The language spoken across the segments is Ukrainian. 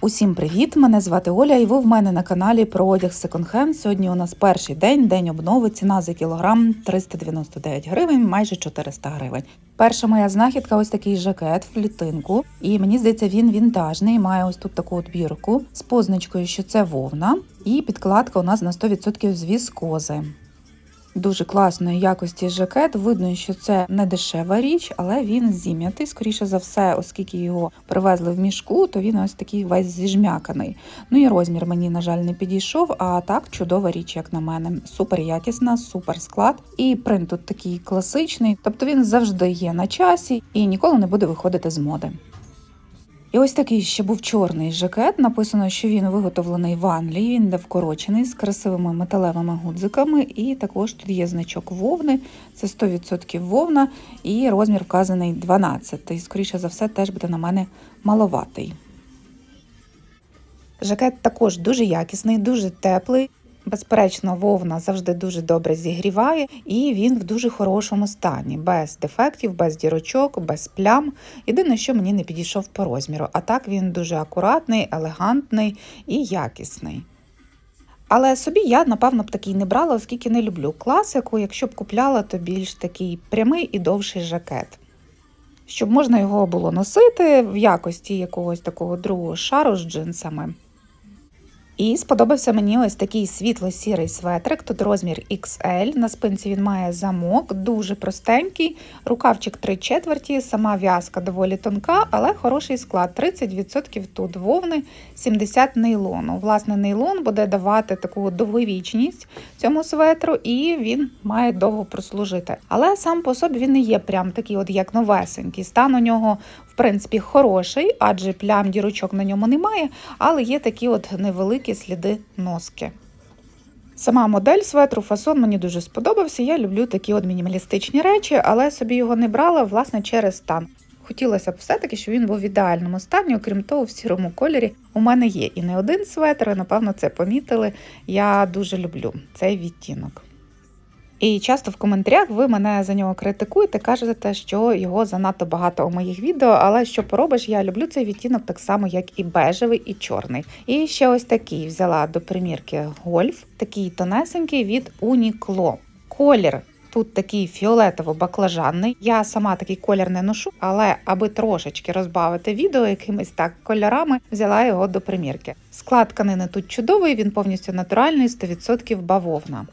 Усім привіт! Мене звати Оля, і ви в мене на каналі про одяг секонд-хенд. Сьогодні у нас перший день, день обнови. Ціна за кілограм 399 гривень, майже 400 гривень. Перша моя знахідка ось такий жакет в клітинку. І мені здається, він вінтажний. Має ось тут таку от бірку з позначкою, що це вовна. І підкладка у нас на 100% з віскози. Дуже класної якості жакет. Видно, що це не дешева річ, але він зім'ятий. Скоріше за все, оскільки його привезли в мішку, то він ось такий весь зіжмяканий. Ну і розмір мені, на жаль, не підійшов. А так чудова річ, як на мене. Супер якісна, супер склад. І принт тут такий класичний, тобто він завжди є на часі і ніколи не буде виходити з моди. І ось такий ще був чорний жакет. Написано, що він виготовлений в Англії. Він де вкорочений з красивими металевими гудзиками. І також тут є значок вовни. Це 100% вовна, і розмір вказаний 12. І, скоріше за все, теж буде на мене маловатий. Жакет також дуже якісний, дуже теплий. Безперечно, вовна завжди дуже добре зігріває, і він в дуже хорошому стані, без дефектів, без дірочок, без плям. Єдине, що мені не підійшов по розміру. А так він дуже акуратний, елегантний і якісний. Але собі я, напевно, б такий не брала, оскільки не люблю класику. Якщо б купляла, то більш такий прямий і довший жакет. Щоб можна його було носити в якості якогось такого другого шару з джинсами. І сподобався мені ось такий світло-сірий светрик. Тут розмір XL. На спинці він має замок, дуже простенький. Рукавчик 3 четверті, сама в'язка доволі тонка, але хороший склад. 30% тут вовни, 70 нейлону. Власне, нейлон буде давати таку довговічність цьому светру, і він має довго прослужити. Але сам по собі він не є прям такий, от як новесенький. Стан у нього принципі, хороший, адже плям дірочок на ньому немає, але є такі от невеликі сліди носки. Сама модель светру фасон мені дуже сподобався. Я люблю такі от мінімалістичні речі, але собі його не брала власне через стан. Хотілося б все-таки, щоб він був в ідеальному стані, окрім того, в сірому кольорі у мене є і не один светр, і, напевно, це помітили. Я дуже люблю цей відтінок. І часто в коментарях ви мене за нього критикуєте, кажете, що його занадто багато у моїх відео, але що поробиш, я люблю цей відтінок так само, як і бежевий, і чорний. І ще ось такий взяла до примірки гольф, такий тонесенький від Uniqlo. Колір. Тут такий фіолетово-баклажанний. Я сама такий колір не ношу, але аби трошечки розбавити відео якимись так кольорами, взяла його до примірки. Склад тканини тут чудовий, він повністю натуральний, 100% бавовна.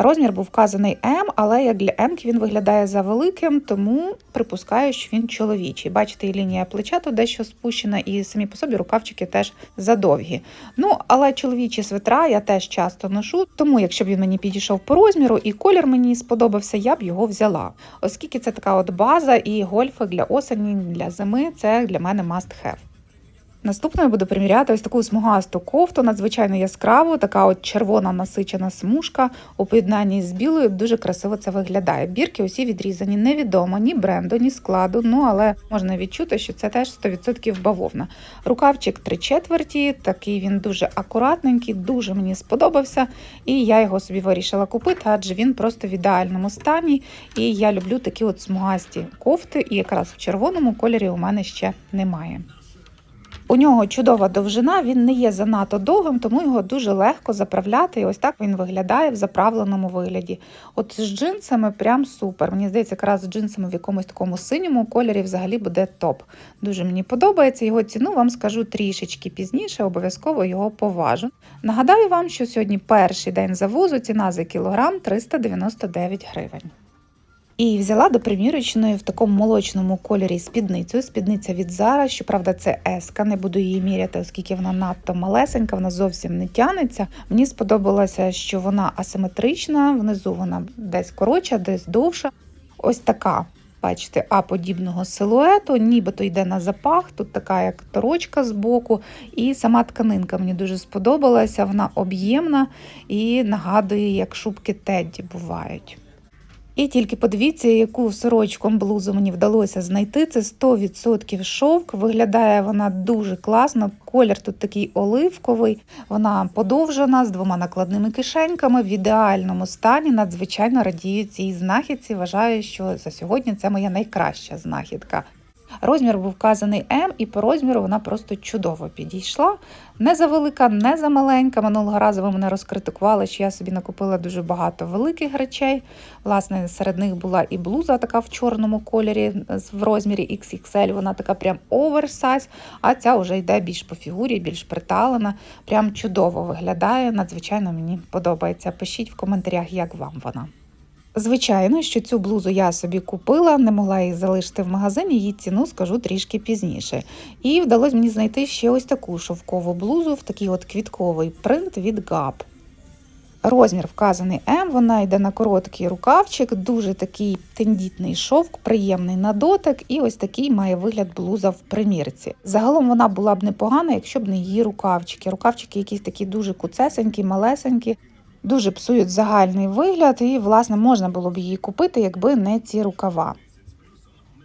Розмір був вказаний М, але як для М він виглядає завеликим, тому припускаю, що він чоловічий. Бачите, і лінія плеча тут дещо спущена, і самі по собі рукавчики теж задовгі. Ну, але чоловічі свитра я теж часто ношу, тому якщо б він мені підійшов по розміру і колір мені сподобався, я б його взяла. Оскільки це така от база і гольфи для осені, для зими це для мене must have. Наступною буду приміряти ось таку смугасту кофту, надзвичайно яскраву, така от червона насичена смужка у поєднанні з білою. Дуже красиво це виглядає. Бірки усі відрізані, невідомо ні бренду, ні складу. Ну але можна відчути, що це теж 100% бавовна. Рукавчик три четверті, такий він дуже акуратненький, дуже мені сподобався. І я його собі вирішила купити, адже він просто в ідеальному стані. І я люблю такі от смугасті кофти, і якраз в червоному кольорі у мене ще немає. У нього чудова довжина, він не є занадто довгим, тому його дуже легко заправляти. І ось так він виглядає в заправленому вигляді. От з джинсами прям супер. Мені здається, якраз з джинсами в якомусь такому синьому кольорі взагалі буде топ. Дуже мені подобається його ціну, вам скажу трішечки пізніше, обов'язково його поважу. Нагадаю вам, що сьогодні перший день завозу, ціна за кілограм 399 гривень. І взяла до примірочної в такому молочному кольорі спідницю. Спідниця від Zara, щоправда, це еска. Не буду її міряти, оскільки вона надто малесенька, вона зовсім не тянеться. Мені сподобалося, що вона асиметрична, внизу вона десь коротша, десь довша. Ось така. Бачите, а подібного силуету, нібито йде на запах, тут така як торочка з боку, і сама тканинка мені дуже сподобалася, вона об'ємна і нагадує, як шубки Тедді бувають. І тільки подивіться, яку сорочку блузу мені вдалося знайти. Це 100% шовк. Виглядає вона дуже класно. Колір тут такий оливковий, вона подовжена з двома накладними кишеньками в ідеальному стані. Надзвичайно радію цій знахідці. Вважаю, що за сьогодні це моя найкраща знахідка. Розмір був вказаний М, і по розміру вона просто чудово підійшла. Не завелика, не замаленька. Минулого разу ви мене розкритикували, що я собі накупила дуже багато великих речей. Власне, серед них була і блуза така в чорному кольорі в розмірі XXL. Вона така прям оверсайз, а ця вже йде більш по фігурі, більш приталена. Прям чудово виглядає. Надзвичайно мені подобається. Пишіть в коментарях, як вам вона. Звичайно, що цю блузу я собі купила, не могла її залишити в магазині, її ціну скажу трішки пізніше. І вдалося мені знайти ще ось таку шовкову блузу в такий от квітковий принт від Gap. Розмір вказаний М, вона йде на короткий рукавчик, дуже такий тендітний шовк, приємний на дотик, і ось такий має вигляд блуза в примірці. Загалом вона була б непогана, якщо б не її рукавчики. Рукавчики якісь такі дуже куцесенькі, малесенькі, дуже псують загальний вигляд, і, власне, можна було б її купити, якби не ці рукава.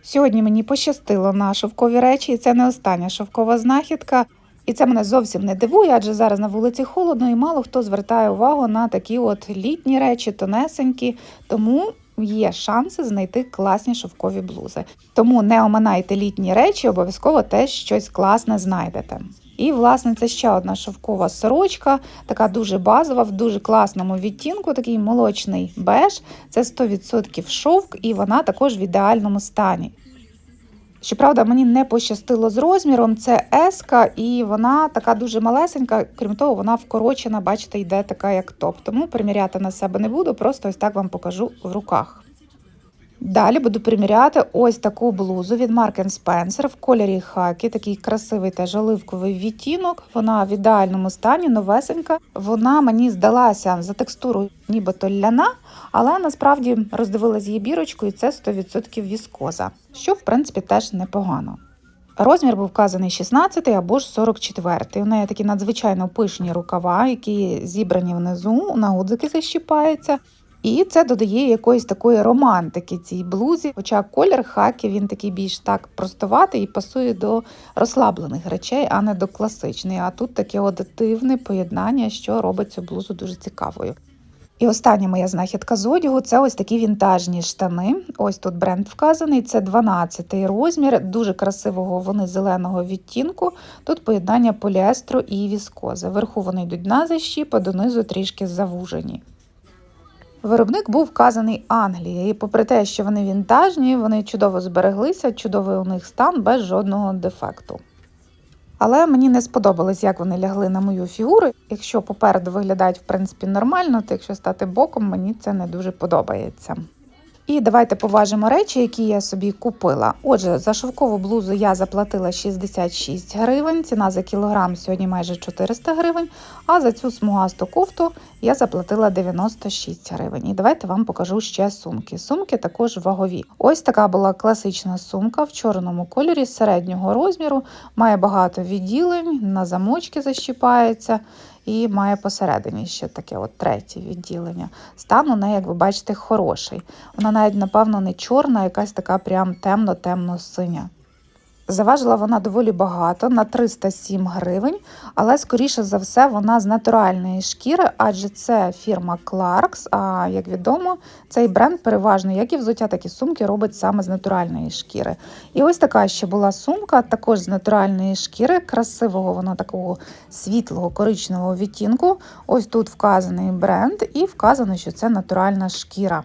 Сьогодні мені пощастило на шовкові речі, і це не остання шовкова знахідка. І це мене зовсім не дивує, адже зараз на вулиці холодно і мало хто звертає увагу на такі от літні речі, тонесенькі. Тому є шанси знайти класні шовкові блузи. Тому не оминайте літні речі, обов'язково теж щось класне знайдете. І, власне, це ще одна шовкова сорочка, така дуже базова, в дуже класному відтінку, такий молочний беж. Це 100% шовк, і вона також в ідеальному стані. Щоправда, мені не пощастило з розміром. Це еска, і вона така дуже малесенька. Крім того, вона вкорочена, бачите, йде така як топ. Тому приміряти на себе не буду, просто ось так вам покажу в руках. Далі буду приміряти ось таку блузу від Mark Spencer в кольорі хакі, такий красивий теж оливковий відтінок. Вона в ідеальному стані, новесенька. Вона мені здалася за текстурою нібито ляна, але насправді роздивилась її бірочку, і це 100% віскоза, що в принципі теж непогано. Розмір був вказаний 16 або ж 44. У неї такі надзвичайно пишні рукава, які зібрані внизу, на гудзики защіпаються. І це додає якоїсь такої романтики цій блузі. Хоча колір хакі він такий більш так простоватий і пасує до розслаблених речей, а не до класичної. А тут таке от дивне поєднання, що робить цю блузу дуже цікавою. І остання моя знахідка з одягу це ось такі вінтажні штани. Ось тут бренд вказаний. Це 12 розмір, дуже красивого вони зеленого відтінку. Тут поєднання поліестру і віскози. Вверху вони йдуть на защіпа, донизу трішки завужені. Виробник був вказаний Англія, і попри те, що вони вінтажні, вони чудово збереглися, чудовий у них стан без жодного дефекту. Але мені не сподобалось, як вони лягли на мою фігуру. Якщо попереду виглядають в принципі нормально, то якщо стати боком, мені це не дуже подобається. І давайте поважимо речі, які я собі купила. Отже, за шовкову блузу я заплатила 66 гривень, ціна за кілограм сьогодні майже 400 гривень, а за цю смугасту кофту я заплатила 96 гривень. І давайте вам покажу ще сумки. Сумки також вагові. Ось така була класична сумка в чорному кольорі середнього розміру, має багато відділень, на замочки защіпається. І має посередині ще таке от третє відділення. Стан у неї, як ви бачите, хороший. Вона навіть, напевно, не чорна, а якась така прям темно-темно-синя. Заважила вона доволі багато на 307 гривень, але, скоріше за все, вона з натуральної шкіри, адже це фірма Clarks, А як відомо, цей бренд переважно, як і взуття, так і сумки робить саме з натуральної шкіри. І ось така ще була сумка, також з натуральної шкіри, красивого вона такого світлого коричневого відтінку. Ось тут вказаний бренд, і вказано, що це натуральна шкіра.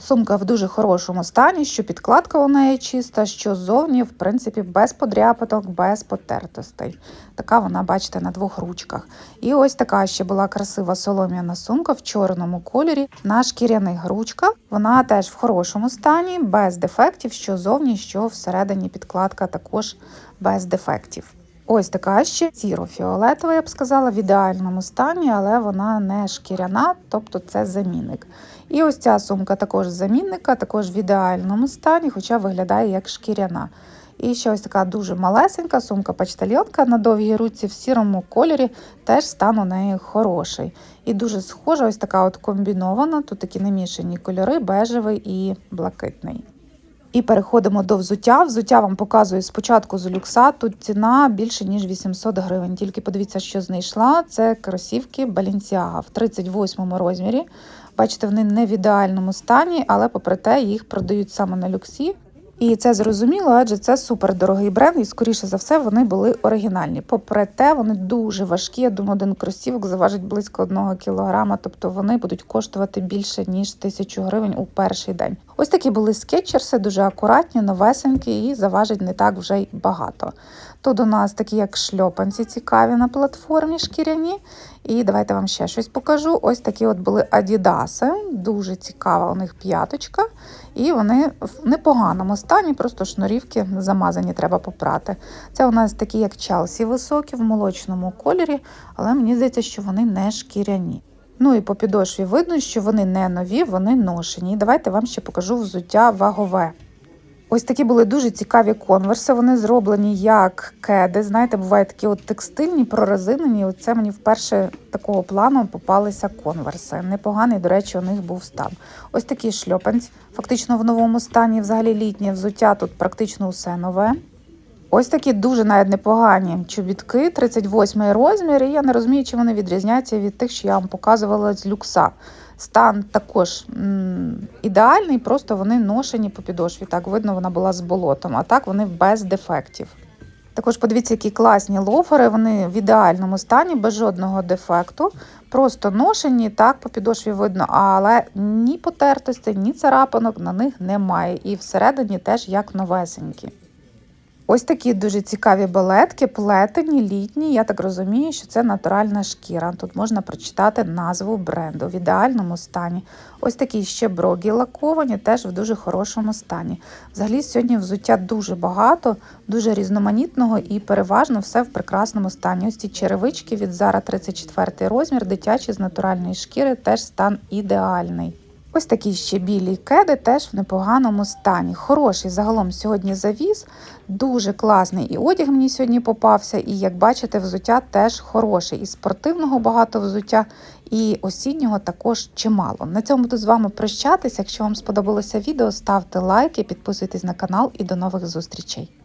Сумка в дуже хорошому стані, що підкладка у неї чиста, що ззовні, в принципі, без подряпаток, без потертостей. Така вона, бачите, на двох ручках. І ось така ще була красива солом'яна сумка в чорному кольорі на шкіряних ручках. Вона теж в хорошому стані, без дефектів, що зовні, що всередині підкладка також без дефектів. Ось така ще сіро-фіолетова, я б сказала, в ідеальному стані, але вона не шкіряна, тобто це замінник. І ось ця сумка також замінника, також в ідеальному стані, хоча виглядає як шкіряна. І ще ось така дуже малесенька сумка почтальйонка на довгій руці в сірому кольорі, теж стан у неї хороший. І дуже схожа, ось така от комбінована, тут такі намішані кольори, бежевий і блакитний. І переходимо до взуття. Взуття вам показую спочатку з люкса. Тут ціна більше ніж 800 гривень. Тільки подивіться, що знайшла. Це кросівки Balenciaga в 38 розмірі. Бачите, вони не в ідеальному стані, але попри те їх продають саме на люксі. І це зрозуміло, адже це супер дорогий бренд, і скоріше за все вони були оригінальні. Попри те, вони дуже важкі. Я думаю, один кросівок заважить близько одного кілограма, тобто вони будуть коштувати більше ніж тисячу гривень у перший день. Ось такі були скетчерси, дуже акуратні, новесенькі і заважить не так вже й багато. Тут у нас такі як шльопанці цікаві на платформі шкіряні. І давайте вам ще щось покажу. Ось такі от були Адідаси. Дуже цікава у них п'яточка. І вони в непоганому стані, просто шнурівки замазані, треба попрати. Це у нас такі, як Челсі високі в молочному кольорі, але мені здається, що вони не шкіряні. Ну і по підошві видно, що вони не нові, вони ношені. І давайте вам ще покажу взуття вагове. Ось такі були дуже цікаві конверси. Вони зроблені як кеди. Знаєте, бувають такі от текстильні, прорезинені. Оце мені вперше такого плану попалися конверси. Непоганий, до речі, у них був стан. Ось такий шльопанць, фактично в новому стані, взагалі літнє взуття. Тут практично усе нове. Ось такі дуже навіть непогані чобітки, 38 розмір. І я не розумію, чи вони відрізняються від тих, що я вам показувала з люкса. Стан також м, ідеальний, просто вони ношені по підошві. Так видно, вона була з болотом, а так вони без дефектів. Також подивіться, які класні лофери, вони в ідеальному стані, без жодного дефекту. Просто ношені, так, по підошві видно, але ні потертості, ні царапинок на них немає. І всередині теж як новесенькі. Ось такі дуже цікаві балетки, плетені, літні. Я так розумію, що це натуральна шкіра. Тут можна прочитати назву бренду в ідеальному стані. Ось такі ще брогі лаковані, теж в дуже хорошому стані. Взагалі, сьогодні взуття дуже багато, дуже різноманітного і переважно все в прекрасному стані. Ось ці черевички від Zara 34 розмір, дитячі з натуральної шкіри, теж стан ідеальний. Ось такі ще білі кеди теж в непоганому стані. Хороший загалом сьогодні завіз, дуже класний і одяг мені сьогодні попався. І як бачите, взуття теж хороше. І спортивного багато взуття, і осіннього також чимало. На цьому буду з вами прощатися. Якщо вам сподобалося відео, ставте лайки, підписуйтесь на канал і до нових зустрічей.